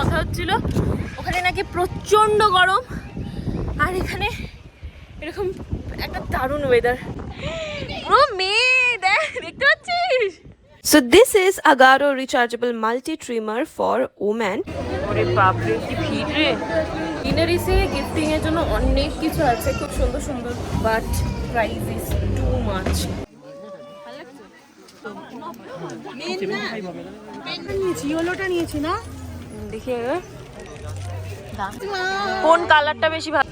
কথা হচ্ছিল। ওখানে নাকি প্রচণ্ড গরম। আর এখানে এরকম একটা দারুণ ওয়েদার পুরো মেয়ে দেখ দেখতে পাচ্ছিস? So this is Agaro rechargeable multi trimmer for women. ওরে বাপরে কি ভিড় রে। ইনারিসে গিফটিং এর জন্য অনেক কিছু আছে খুব সুন্দর সুন্দর but price is too much নিয়েছি ইয়েলোটা নিয়েছি না। দেখি কোন কালারটা বেশি ভালো?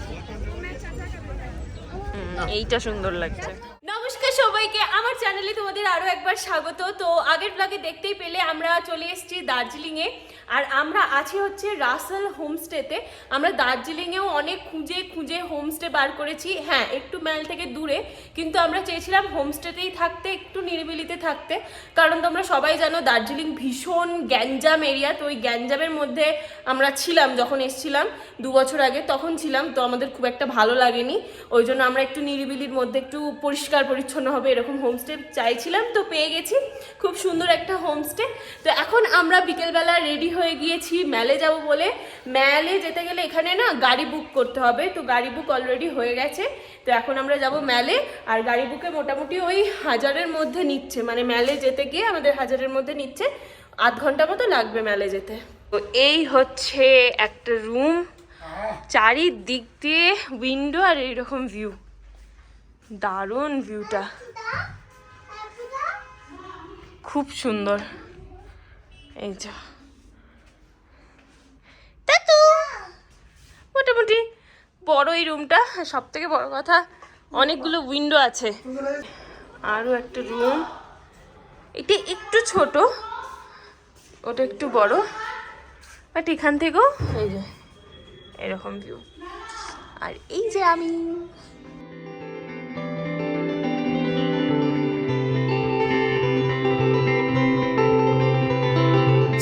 এইটা সুন্দর লাগছে। নমস্কার সবাইকে আমার চ্যানেলে তোমাদের আরও একবার স্বাগত। তো আগের ব্লগে দেখতেই পেলে আমরা চলে এসেছি দার্জিলিংয়ে। আর আমরা আছি হচ্ছে রাসেল হোমস্টেতে। আমরা দার্জিলিংয়েও অনেক খুঁজে খুঁজে হোমস্টে বার করেছি। হ্যাঁ একটু ম্যাল থেকে দূরে। কিন্তু আমরা চেয়েছিলাম হোমস্টেতেই থাকতে, একটু নিরিবিলিতে থাকতে। কারণ তোমরা সবাই জানো, দার্জিলিং ভীষণ গ্যাঞ্জাম এরিয়া। তো ওই গ্যাঞ্জামের মধ্যে আমরা ছিলাম যখন এসছিলাম, দু বছর আগে তখন ছিলাম। তো আমাদের খুব একটা ভালো লাগেনি। ওই জন্য আমরা একটু নিরিবিলির মধ্যে একটু পরিষ্কার পরিচ্ছন্ন হবে এরকম হোমস্টে চাইছিলাম। তো পেয়ে গেছি। খুব সুন্দর একটা হোমস্টে। তো এখন আমরা বিকেলবেলা রেডি হয়ে গিয়েছি ম্যালে যাব বলে। ম্যালে যেতে গেলে এখানে না গাড়ি বুক করতে হবে, তো গাড়ি বুক অলরেডি হয়ে গেছে। তো এখন আমরা যাব ম্যালে আর গাড়ি বুকে মোটামুটি ওই হাজারের মধ্যে নিচ্ছে। মানে ম্যালে যেতে গিয়ে আমাদের হাজারের মধ্যে নিচ্ছে। আধ ঘণ্টা মতো লাগবে ম্যালে যেতে। তো এই হচ্ছে একটা রুম চারিদিক দিয়ে উইন্ডো আর এইরকম ভিউ দারুণ ভিউটা খুব সুন্দর। এই যে। মোটামুটি। বড় এই রুমটা সব থেকে বড় কথা, অনেকগুলো উইন্ডো আছে। আরও একটা রুম এটা একটু ছোট, ওটা একটু বড়। বাট এখান থেকেও, এই যে, এরকম ভিউ আর এই যে আমি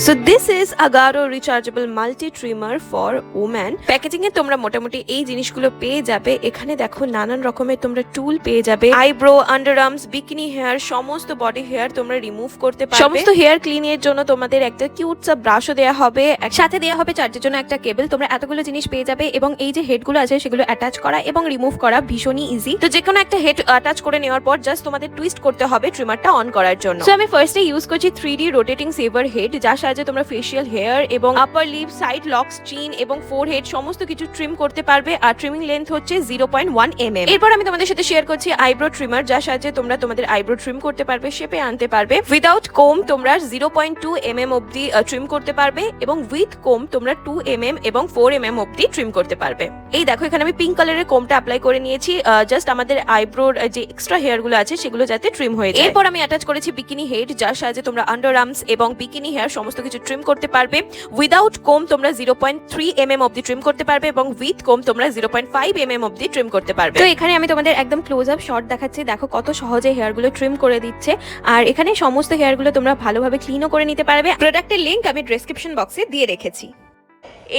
So this is Agaro rechargeable multi trimmer for women. Packaging এ তোমরা মোটামুটি এই জিনিসগুলো পেয়ে যাবে। এখানে দেখো নানান রকমের তোমরা টুল পেয়ে যাবে। আইব্রো আন্ডার বিকিনি হেয়ার সমস্ত বডি হেয়ার তোমরা রিমুভ করতে পারবে। সমস্ত হেয়ার ক্লিন এর জন্য তোমাদের একটা কিউট সা ব্রাশও দেওয়া হবে। এক সাথে দেওয়া হবে চার্জের জন্য একটা কেবল তোমরা এতগুলো জিনিস পেয়ে যাবে এবং এই যে হেডগুলো আছে সেগুলো অ্যাটাচ করা এবং রিমুভ করা ভীষণই ইজি তো যে কোনো একটা হেড অ্যাটাচ করে নেওয়ার পর জাস্ট তোমাদের টুইস্ট করতে হবে ট্রিমারটা অন করার জন্য। সো আমি ফার্স্টে ইউজ করছি three D rotating shaver head যার সাহায্যে তোমরা ফেসিয়াল হেয়ার এবং আপার লিপ সাইড লক্স চিন এবং ফোর হেড সমস্ত কিছু ট্রিম করতে পারবে। আর ট্রিমিং লেন্থ হচ্ছে zero point one M M এরপর আমি তোমাদের সাথে শেয়ার করছি আইব্রো ট্রিমার যার সাহায্যে তোমরা তোমাদের আইব্রো ট্রিম করতে পারবে শেপে আনতে পারবে। উইদাউট কোম তোমরা zero point two M M অব্দি ট্রিম করতে পারবে এবং উইথ কোম তোমরা টু এম এম এবং ফোর এম এম অব্দি ট্রিম করতে পারবে। এই দেখো, এখানে আমি পিঙ্ক কালারের কোমটা অ্যাপ্লাই করে নিয়েছি। জাস্ট আমাদের আইব্রোর যে এক্সট্রা হেয়ারগুলো আছে, সেগুলো যাতে ট্রিম হয়ে যায়। এরপর আমি অ্যাটাচ করেছি বিকিনি হেড যার সাহায্যে তোমরা আন্ডার আর্মস এবং বিকিনি হেয়ার সমস্ত কিছু ট্রিম করতে পারবে। উইদাউট কোম তোমরা zero point three M M অব্দি ট্রিম করতে পারবে এবং উইথ কোম তোমরা zero point five M M অব্দি ট্রিম করতে পারবে। তো এখানে আমি তোমাদের একদম ক্লোজ আপ শর্ট দেখাচ্ছি। দেখো কত সহজে হেয়ারগুলো ট্রিম করে দিচ্ছে। আর এখানে সমস্ত হেয়ারগুলো তোমরা ভালোভাবে ক্লিনও করে নিতে পারবে। প্রোডাক্টের লিঙ্ক আমি ডেসক্রিপশন বক্সে দিয়ে রেখেছি।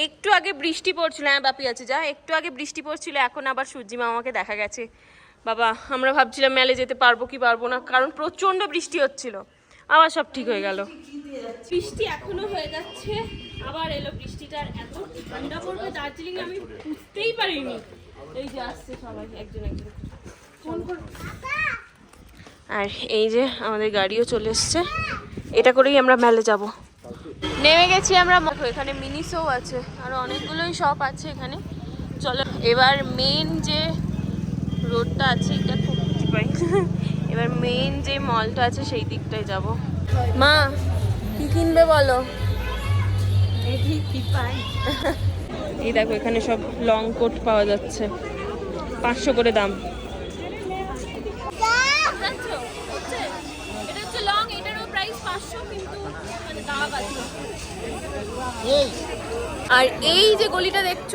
একটু আগে বৃষ্টি পড়ছিল। হ্যাঁ বাপি আছে যা। একটু আগে বৃষ্টি পড়ছিল এখন আবার সূর্যি মামাকে দেখা গেছে। বাবা আমরা ভাবছিলাম মেলে যেতে পারব কি পারব না কারণ প্রচণ্ড বৃষ্টি হচ্ছিল। আবার সব ঠিক হয়ে গেল। বৃষ্টি এখনও হয়ে যাচ্ছে আবার এলো বৃষ্টিটার এত ঠান্ডা পড়বে দার্জিলিং আমি বুঝতেই পারিনি। এই যে আসছে সবাই একজন একজন। ফোন আর এই যে আমাদের গাড়িও চলে এসছে। এটা করেই আমরা মেলে যাব। নেমে গেছি আমরা এখানে মিনি শো আছে আর অনেকগুলোই শপ আছে এখানে। চলো এবার মেন যে রোডটা আছে এটা খুব পাই এবার মেইন যে মলটা আছে সেই দিকটায় যাব। মা কি কিনবে বলো? এই দেখো এখানে সব লং কোট পাওয়া যাচ্ছে। পাঁচশো করে দাম। এটা হচ্ছে লং এটারও প্রাইস পাঁচশো কিন্তু মানে দাম আছে। আর এই যে গলিটা দেখছ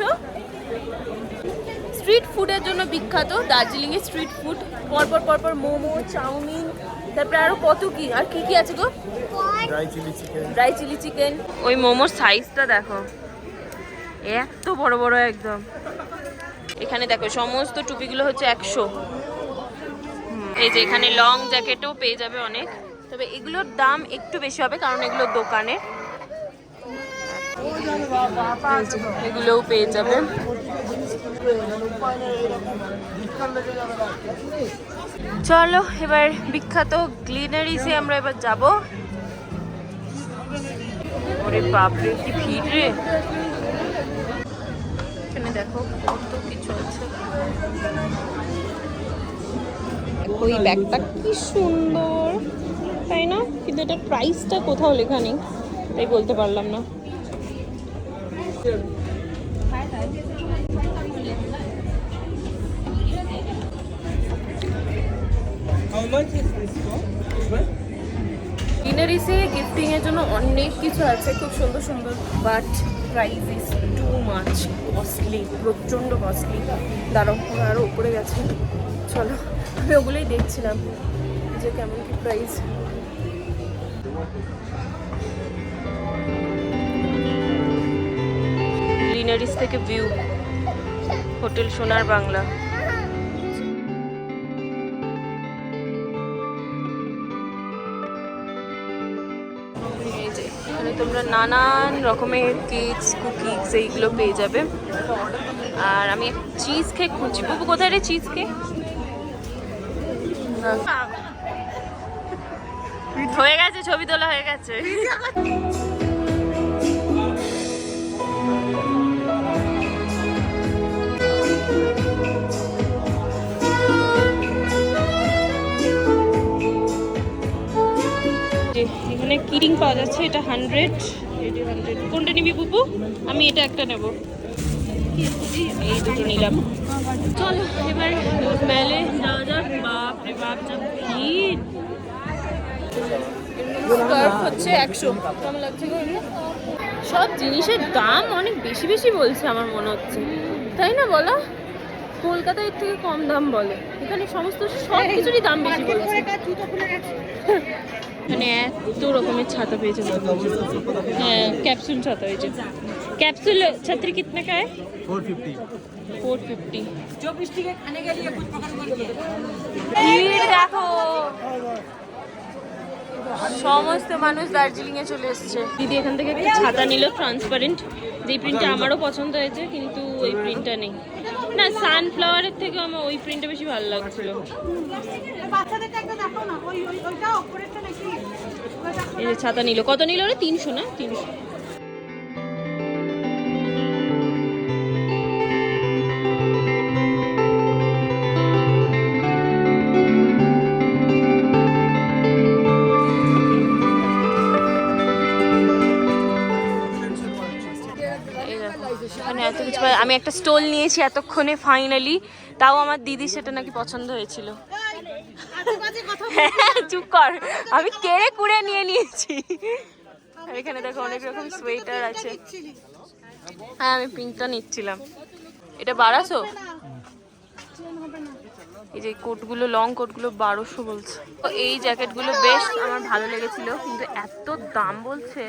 স্ট্রিট ফুডের জন্য বিখ্যাত দার্জিলিং এর স্ট্রিট ফুড পরপর পরপর মোমো চাউমিন তারপরে আরও কত কি? আর কি কি আছে গো? Dry chilli chicken dry chilli chicken ওই মোমোর সাইজটা দেখো। এত বড় বড় একদম। এখানে দেখো সমস্ত টুপিগুলো হচ্ছে একশো। এই যে এখানে লং জ্যাকেটও পেয়ে যাবে অনেক। তবে এগুলোর দাম একটু বেশি হবে কারণ এগুলো দোকানে। এগুলোও পেয়ে যাবে। চলো, এবার বিখ্যাত গ্লিনারিসে আমরা এবার যাব। ওরে বাপরে, কি ভিড় রে। এখানে দেখো কত কিছু আছে। ওই ব্যাগটা কি সুন্দর, তাই না? কিন্তু এটা প্রাইসটা কোথাও লেখা নেই, তাই বলতে পারলাম না। ডিনারিসে গিফটিং এর জন্য অনেক কিছু আছে, খুব সুন্দর সুন্দর but price is too much costly প্রচণ্ড কস্টলি দাঁড়াও ওরা আরও উপরে গেছে। চলো, আমি ওগুলোই দেখছিলাম যে কেমন কি প্রাইস গ্লিনারিস থেকে ভিউ হোটেল সোনার বাংলা। এখানে তোমরা নানান রকমের কেকস কুকিজ এইগুলো পেয়ে যাবে। আর আমি চিজ কেক খুঁজছি। বুবু, কোথায় রে চিজ কেক হয়ে গেছে, ছবি তোলা হয়ে গেছে। এখানে কিরিং পাওয়া যাচ্ছে এটা হান্ড্রেড এটা হান্ড্রেড কোনটা নিবি বুবু? আমি এটা একটা নেব। এই দুটো নিলাম। চলো এবার মেলে যাওয়া যাক বাপ রে বাপ যা ভিড়। স্কার্ফ হচ্ছে একশো। কেমন লাগছে সব জিনিসের দাম অনেক বেশি বেশি বলছে আমার মনে হচ্ছে। তাই না বলো? কলকাতায় এর থেকে কম দাম বলে। এখানে সমস্ত সব কিছুরই দাম বেশি বলছে। মানে এত রকমের ছাতা পেয়েছে দেখো। হ্যাঁ ক্যাপসুল ছাতা হয়েছে कैप्सूल छतरी कितने का है फोर फिफ्टी फोर फिफ्टी ভিড় দেখো সমস্ত মানুষ দার্জিলিং এ চলে এসেছে। দিদি এখান থেকে একটা ছাতা নিল ট্রান্সপারেন্ট যেই প্রিন্টটা আমারও পছন্দ হয়েছে কিন্তু ওই প্রিন্টটা নেই। না সানফ্লাওয়ারের থেকে আমার ওই প্রিন্টটা বেশি ভালো লাগছিল। বাচ্চাদেরটা একটা দেখো না ওই ওই ওইটা ওপরেরটা নাকি? ওইটা এই যে ছাতা নিল। কত নিল ওরা তিনশো না? তিনশো। এখানে এত কিছু আমি একটা স্টোল নিয়েছি এতক্ষণে ফাইনালি তাও আমার দিদি সেটা নাকি পছন্দ হয়েছিল। হ্যাঁ, চুপ কর। আমি কেড়ে কুড়ে নিয়ে নিয়েছি। আর এখানে দেখো অনেক রকম সোয়েটার আছে। হ্যাঁ আমি পিঙ্কটা নিচ্ছিলাম। এটা বারাসো? এই যে কোটগুলো লং কোটগুলো বারোশো বলছে তো এই জ্যাকেটগুলো বেশ আমার ভালো লেগেছিল কিন্তু এত দাম বলছে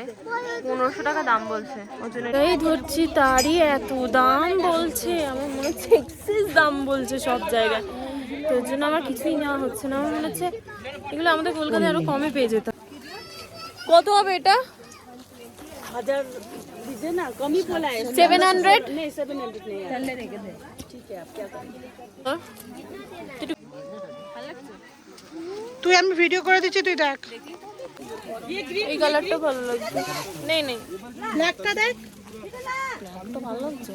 পনেরোশো টাকা দাম বলছে ওই জন্য এই ধরছি তারই এত দাম বলছে আমার মনে হচ্ছে এক্সেস দাম বলছে সব জায়গায় তো ওর জন্য আমার কিছুই নেওয়া হচ্ছে না আমার মনে হচ্ছে এগুলো আমাদের কলকাতায় আরো কমে পেয়ে যেতাম কত হবে এটা हजार दीजिए ना कम ही बोला है সেভেন হান্ড্রেড नहीं सेवन हंड्रेड नहीं है ठीक है आप क्या करेंगे তুই আমি ভিডিও করে দিচ্ছি তুই দেখ। এই কালারটা ভালো লাগছে। নেই নেই। ব্ল্যাকটা দেখ। ভালো লাগছে।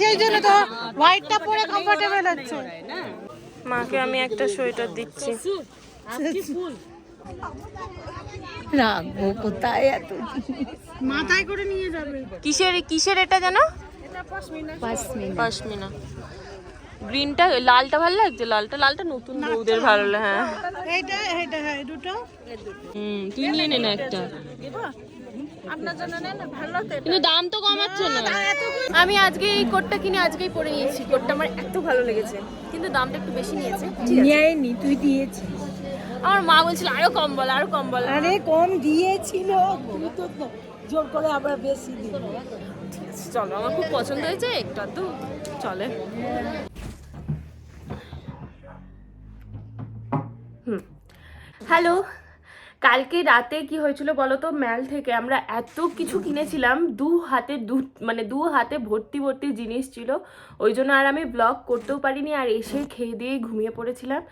সেই জন্য তো হোয়াইটটা পরে কমফোর্টেবল হচ্ছে। মাকে আমি একটা সোয়েটার দিচ্ছি। রাখব কোথায় এত মাথায় করে নিয়ে যাবে। কিসের কিসের এটা মিনিট পাশমিনা। গ্রিনটা লালটা ভালো লাগছে? লালটা লালটা নতুন বউদের ভালো লাগে হ্যাঁ। এইটা এইটা হ্যাঁ দুটো। হুম তুই নিয়ে নে না একটা। আপনার জন্য না ভালো তো কিন্তু দাম তো কমাচ্ছ না। আমি আজকে এই কোটটা কিনে আজকেই পরে নিয়েছি। কোটটা আমার এত ভালো লেগেছে। কিন্তু দামটা একটু বেশি নিয়েছে। নেয়নি তুই দিয়েছিস। আমার মা বলছিল আরও কম বল আরও কম বল। আরে কম দিয়েছিল। তো জোর করে আবার বেশি দিল। চলো আমার খুব পছন্দ হয়েছে একটা তো চলে। হুম। হ্যালো কালকে রাতে কি হয়েছিল বলো তো ম্যাল থেকে আমরা এত কিছু কিনেছিলাম, দু হাতে দু মানে দু হাতে ভর্তি ভর্তি জিনিস ছিল। ওই জন্য আর আমি ব্লগ করতেও পারিনি, আর এসে খেয়ে দিয়ে ঘুমিয়ে পড়েছিলাম।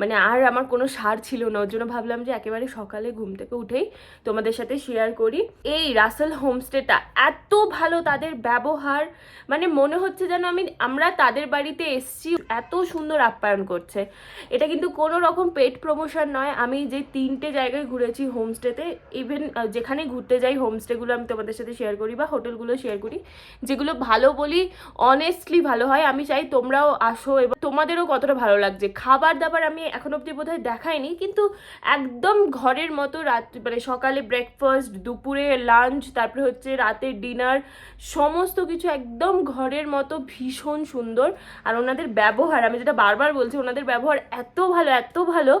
মানে আর আমার কোনো সার ছিল না, ওর জন্য ভাবলাম যে একেবারে সকালে ঘুম থেকে উঠেই তোমাদের সাথে শেয়ার করি। এই রাসেল হোমস্টেটা এত ভালো তাদের ব্যবহার মানে মনে হচ্ছে যেন আমি, আমরা তাদের বাড়িতে এসছি, এত সুন্দর আপ্যায়ন করছে। এটা কিন্তু কোনো রকম পেট প্রমোশন নয়, আমি যে তিনটে জায়গায় ঘুরেছি হোমস্টেতে। ইভেন যেখানে ঘুরতে যাই, হোমস্টেগুলো আমি তোমাদের সাথে শেয়ার করি বা হোটেলগুলো শেয়ার করি, যেগুলো ভালো বলি অনেস্টলি ভালো হয়। আমি চাই তোমরাও আসো এবং তোমাদেরও কতটা ভালো লাগছে। খাবার দাবার আমি এখন অব্দি বোধহয় দেখাইনি, কিন্তু একদম ঘরের মতো রাত মানে সকালে ব্রেকফাস্ট দুপুরে লাঞ্চ তারপরে হচ্ছে রাতের ডিনার সমস্ত কিছু একদম ঘরের মতো ভীষণ সুন্দর। আর ওনাদের ব্যবহার, আমি যেটা বারবার বলছি, ওনাদের ব্যবহার এত ভালো এত ভালো,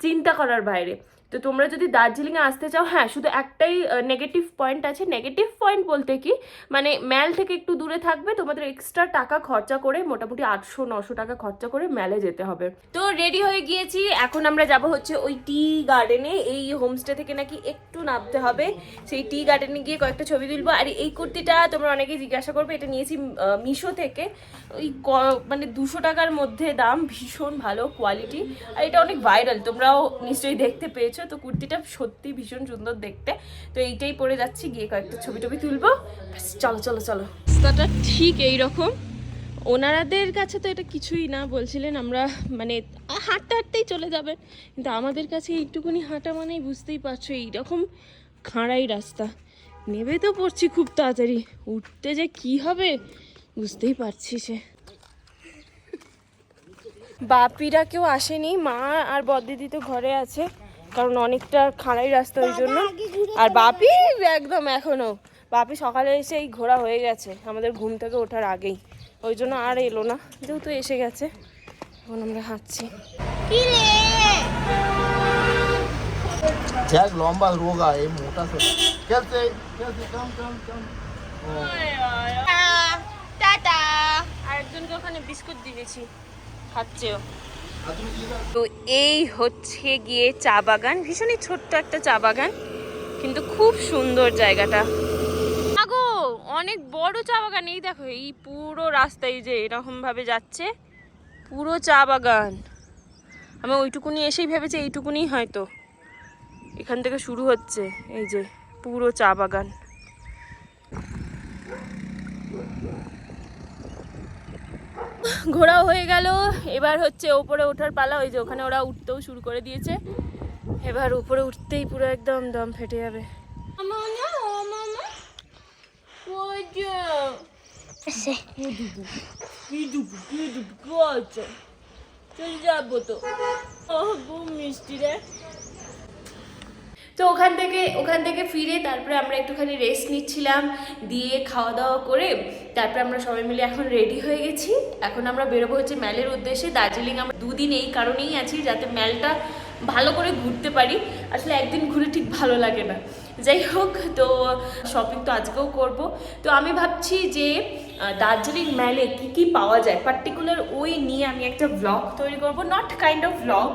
চিন্তা করার বাইরে। তো তোমরা যদি দার্জিলিংয়ে আসতে চাও হ্যাঁ শুধু একটাই নেগেটিভ পয়েন্ট আছে। নেগেটিভ পয়েন্ট বলতে কি? মানে ম্যাল থেকে একটু দূরে থাকবে, তোমাদের এক্সট্রা টাকা খরচা করে মোটামুটি আটশো, নশো টাকা খরচা করে ম্যালে যেতে হবে। তো রেডি হয়ে গিয়েছি। এখন আমরা যাব হচ্ছে ওই টি গার্ডেনে এই হোমস্টে থেকে নাকি একটু নামতে হবে। সেই টি গার্ডেনে গিয়ে কয়েকটা ছবি তুলবো। আর এই কুর্তিটা তোমরা অনেকেই জিজ্ঞাসা করবে, এটা নিয়েছি মিশো থেকে। ওই মানে দুশো টাকার মধ্যে দাম, ভীষণ ভালো কোয়ালিটি আর এটা অনেক ভাইরাল তোমরাও নিশ্চয়ই দেখতে পেয়েছ। তো কুর্তিটা সত্যি ভীষণ সুন্দর দেখতে। তো এইটাই পরে যাচ্ছি গিয়ে কয়েকটা ছবি টবি তুলবো। চলো চলো চলো। রাস্তাটা ঠিক এই রকম ওনারাদের কাছে তো এটা কিছুই না বলছিলেন আমরা মানে হাঁটতে হাঁটতেই চলে যাবে কিন্তু আমাদের কাছে এইটুকুনি হাঁটা মানেই বুঝতেই পারছ এইরকম খাঁড়াই রাস্তা। নেবে তো পড়ছি খুব তাড়াতাড়ি। উঠতে যে কি হবে বুঝতেই পারছি সে বাপিরা কেউ আসেনি মা আর বদিদি তো ঘরে আছে। কারণ অনেকটা খাড়াই রাস্তা ওই জন্য। আর বাপি একদম এখনও। বাপি সকালে এসে এই ঘোরা হয়ে গেছে আমাদের ঘুম থেকে ওঠার আগেই। ওই জন্য আর এলো না যেহেতু এসে গেছে। এখন আমরা হাঁটছি। জ্যাক লম্বা রোগা এই মোটা সে চলছে চলছে কাম কাম কাম টাটা। আর একজনকে ওখানে বিস্কুট দিয়েছি। খাচ্ছেও। তো এই হচ্ছে গিয়ে চা বাগান। ভীষণই ছোট্ট একটা চা বাগান, কিন্তু খুব সুন্দর জায়গাটা। আগো, অনেক বড় চা বাগান। এই দেখো, এই পুরো রাস্তায় যে এরকম ভাবে যাচ্ছে, পুরো চা বাগান। আমি ওইটুকুনি এসেই ভেবেছি এইটুকুনি হয়তো। এখান থেকে শুরু হচ্ছে, এই যে পুরো চা বাগান। ঘোরাও হয়ে গেল এবার হচ্ছে ওপরে ওঠার পালা ওই যে ওখানে ওরা উঠতেও শুরু করে দিয়েছে এবার উপরে উঠতেই পুরো একদম দম ফেটে যাবে চলে যাব তো মিষ্টি রে তো ওখান থেকে ওখান থেকে ফিরে তারপরে আমরা একটুখানি রেস্ট নিচ্ছিলাম, দিয়ে খাওয়া দাওয়া করে তারপরে আমরা সবাই মিলে এখন রেডি হয়ে গেছি। এখন আমরা বেরোবো হচ্ছে ম্যালের উদ্দেশ্যে। দার্জিলিং আমরা দুদিন এই কারণেই আছি যাতে ম্যালটা ভালো করে ঘুরতে পারি। আসলে একদিন ঘুরে ঠিক ভালো লাগে না। যাই হোক, তো শপিং তো আজকেও করব। তো আমি ভাবছি যে দার্জিলিং ম্যালে কি কি পাওয়া যায়? পার্টিকুলার ওই নিয়ে আমি একটা ব্লগ তৈরি করব নট কাইন্ড অফ ব্লগ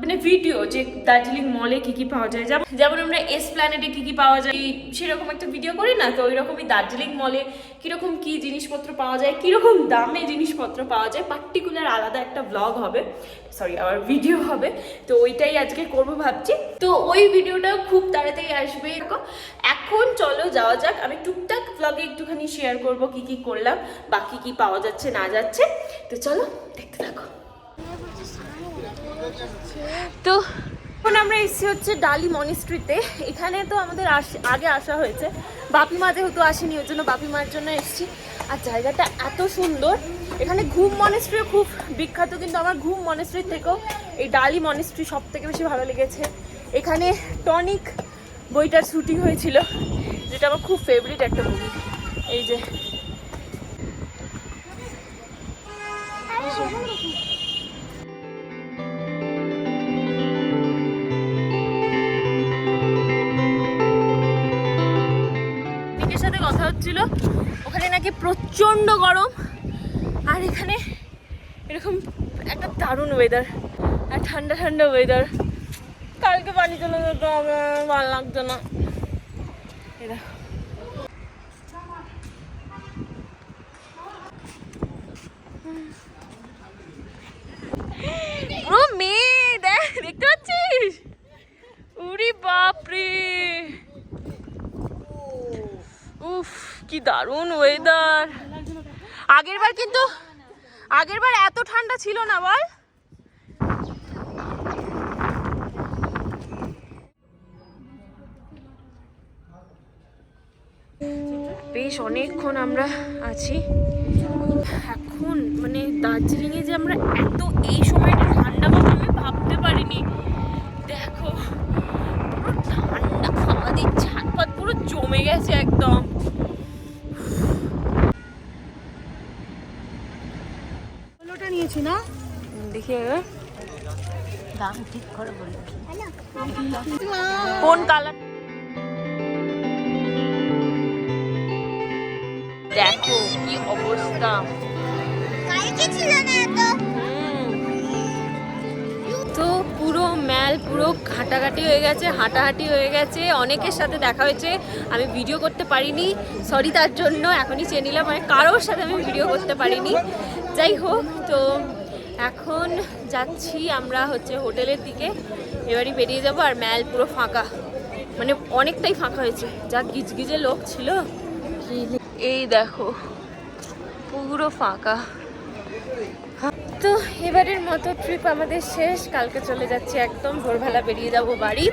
মানে ভিডিও যে দার্জিলিং মলে কি কি পাওয়া যায়। যেমন যেমন আমরা এস প্ল্যানেটে কি কি পাওয়া যায়, সেরকম একটা ভিডিও করি না, তো ওই রকমই দার্জিলিং মলে কীরকম কি জিনিসপত্র পাওয়া যায়, কীরকম দামে জিনিসপত্র পাওয়া যায় পার্টিকুলার আলাদা একটা ব্লগ হবে সরি আবার ভিডিও হবে, তো ওইটাই আজকে করব ভাবছি। তো ওই ভিডিওটা খুব তাড়াতাড়ি আসবে। এখন চলো যাওয়া যাক, আমি টুকটাক ব্লগে একটুখানি শেয়ার করব কি কি করলাম, বাকি কি পাওয়া যাচ্ছে, না যাচ্ছে, তো চলো দেখতে থাকো। তো এখন আমরা এসেছি হচ্ছে ডালি মনিস্ট্রিতে এখানে তো আমাদের আগে আসা হয়েছে। বাপি মা যেহেতু আসেনি ওই জন্য বাপি মার জন্য এসেছি। আর জায়গাটা এত সুন্দর। এখানে ঘুম মনেস্ট্রি খুব বিখ্যাত, কিন্তু আমার ঘুম মনেস্ট্রির থেকেও এই ডালি মনেস্ট্রি সব থেকে বেশি ভালো লেগেছে। এখানে টনিক বইটার শুটিং হয়েছিল, যেটা আমার খুব ফেভারিট একটা মুভি এই যে সাথে কথা হচ্ছিল। ওখানে নাকি প্রচণ্ড গরম। আর এখানে এরকম একটা দারুণ ওয়েদার আর ঠান্ডা ঠান্ডা ওয়েদার কালকে বাড়ি চলে যেতে হবে ভালো লাগতো না এই দেখো পুরো মেয়ে দেখ দেখতে পাচ্ছিস উরি বাপরে উফ কি দারুণ ওয়েদার আগের বার কিন্তু আগের বার এত ঠান্ডা ছিল না, বল। বেশ অনেকক্ষণ আমরা আছি। এখন মানে দার্জিলিংয়ে যে আমরা এত এই সময়টা ঠান্ডা পাবো আমি ভাবতে পারিনি। দেখো ঠান্ডা খাওয়া দিচ্ছে পুরো জমে গেছে একদম ওটা নিয়েছি না? দেখি দাম ঠিক করে বলি কোন কালার? দেখো কি অবস্থা। তো পুরো ম্যাল পুরো ঘাটাঘাটি হয়ে গেছে হাঁটাহাঁটি হয়ে গেছে। অনেকের সাথে দেখা হয়েছে আমি ভিডিও করতে পারিনি। সরি তার জন্য এখনই চেয়ে নিলাম। মানে কারোর সাথে আমি ভিডিও করতে পারিনি। যাই হোক, তো এখন যাচ্ছি আমরা হচ্ছে হোটেলের দিকে। এবারই বেরিয়ে যাব আর ম্যাল পুরো ফাঁকা। মানে অনেকটাই ফাঁকা হয়েছে। যা গিজগিজে লোক ছিল। এই দেখো, পুরো ফাঁকা। তো এবারের মতো ট্রিপ আমাদের শেষ। কালকে চলে যাচ্ছে একদম ভোরবেলা বেরিয়ে যাব বাড়ি।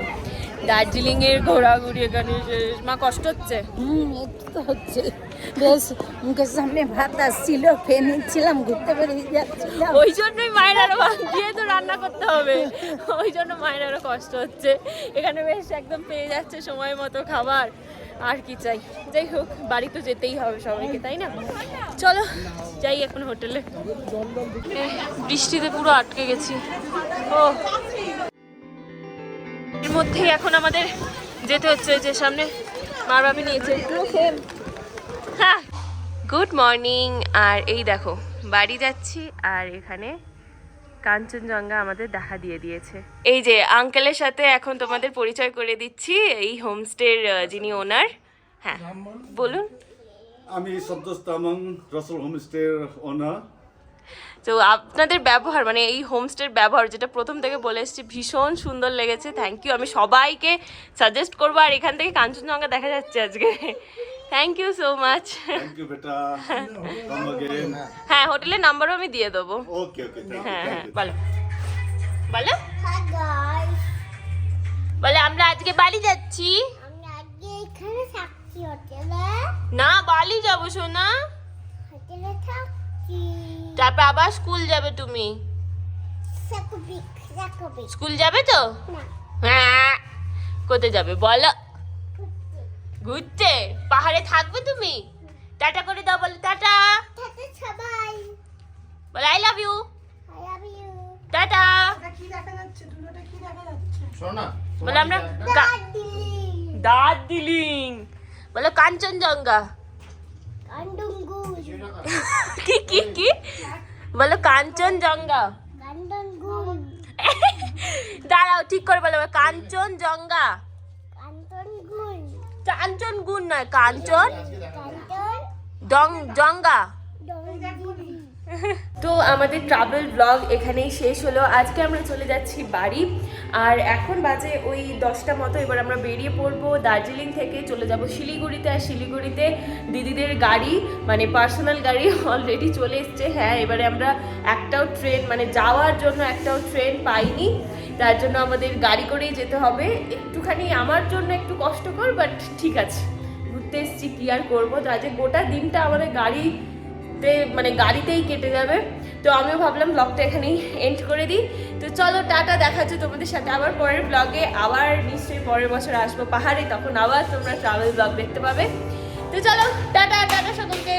দার্জিলিং এর ঘোরাঘুরি এখানে শেষ। মা কষ্ট হচ্ছে? হুম একটু তো হচ্ছে। বেশ মুখের সামনে ভাত আসছিল খেয়ে নিচ্ছিলাম ঘুরতে বেরিয়ে যাচ্ছিলাম। ওই জন্যই মায়ের আরও গিয়ে তো রান্না করতে হবে। ওই জন্য মায়ের আরও কষ্ট হচ্ছে। এখানে বেশ একদম পেয়ে যাচ্ছে সময় মতো খাবার। আর কি চাই? যাই হোক বাড়ি তো যেতেই হবে সবাইকে তাই না? চলো যাই এখন হোটেলে। বৃষ্টিতে পুরো আটকে গেছি। ও মধ্যেই এখন আমাদের যেতে হচ্ছে যে সামনে মার বাপি নিয়েছে। হ্যাঁ গুড মর্নিং আর এই দেখো, বাড়ি যাচ্ছি আর এখানে কাঞ্চনজঙ্ঘা আমাদের দেখা দিয়ে দিয়েছে। এই যে আঙ্কেলের সাথে এখন তোমাদের পরিচয় করে দিচ্ছি, এই হোমস্টের যিনি ওনার হ্যাঁ বলুন। আমি সন্তোষ তামাং রসল হোমস্টের ওনার তো আপনাদের ব্যবহার মানে এই হোমস্টের ব্যবহার যেটা প্রথম থেকে বলে এসেছি ভীষণ সুন্দর লেগেছে থ্যাংক ইউ আমি সবাইকে সাজেস্ট করব আর এখান থেকে কাঞ্চনজঙ্ঘা দেখা যাচ্ছে আজকে। থ্যাংক ইউ সো মাচ হ্যাঁ হোটেলের নাম্বারও আমি দিয়ে দেবো। হ্যাঁ হ্যাঁ বলো। বলো। বলে আমরা আজকে বাড়ি যাচ্ছি। না বালি যাব শোনা তারপর আবার স্কুল যাবে তুমি? স্কুল যাবে তো? হ্যাঁ। কোথায় যাবে বলো? ঘুরতে। পাহাড়ে থাকবে তুমি? টাটা করে দাও বলো টাটা। সবাই। বলে I love you I love you tata. কি দেখা যাচ্ছে? দুটোটা কি দেখা যাচ্ছে? শোনো না বলে আমরা দার্জিলিং বলে কাঞ্চনজঙ্ঘা। কান্ডুঙ্গুর কি কি কি? বলো কাঞ্চনজঙ্ঘা। জঙ্গা দাঁড়াও ঠিক করে বলো কাঞ্চনজঙ্ঘা। জঙ্গা কাঞ্চন গুণ নয় কাঞ্চন জঙ্গা তো আমাদের ট্রাভেল ব্লগ এখানেই শেষ হলো। আজকে আমরা চলে যাচ্ছি বাড়ি। আর এখন বাজে ওই দশটা মতো, এবার আমরা বেরিয়ে পড়ব দার্জিলিং থেকে। চলে যাব শিলিগুড়িতে। আর শিলিগুড়িতে দিদিদের গাড়ি মানে পার্সোনাল গাড়ি অলরেডি চলে এসছে। হ্যাঁ এবারে আমরা একটাও ট্রেন মানে যাওয়ার জন্য একটাও ট্রেন পাইনি। তার জন্য আমাদের গাড়ি করেই যেতে হবে। একটুখানি আমার জন্য একটু কষ্টকর বাট ঠিক আছে। ঘুরতে এসছি, কি আর করব? তো আজকে গোটা দিনটা আমাদের গাড়ি মানে গাড়িতেই কেটে যাবে। তো আমিও ভাবলাম ব্লগটা এখানেই এন্ড করে দিই। তো চলো টাটা, দেখা হচ্ছে তোমাদের সাথে আবার পরের ব্লগে আবার নিশ্চয়ই পরের বছর আসব পাহাড়ে, তখন আবার তোমরা ট্রাভেল ব্লগ দেখতে পাবে। তো চলো, টাটা টাটা সকলকে।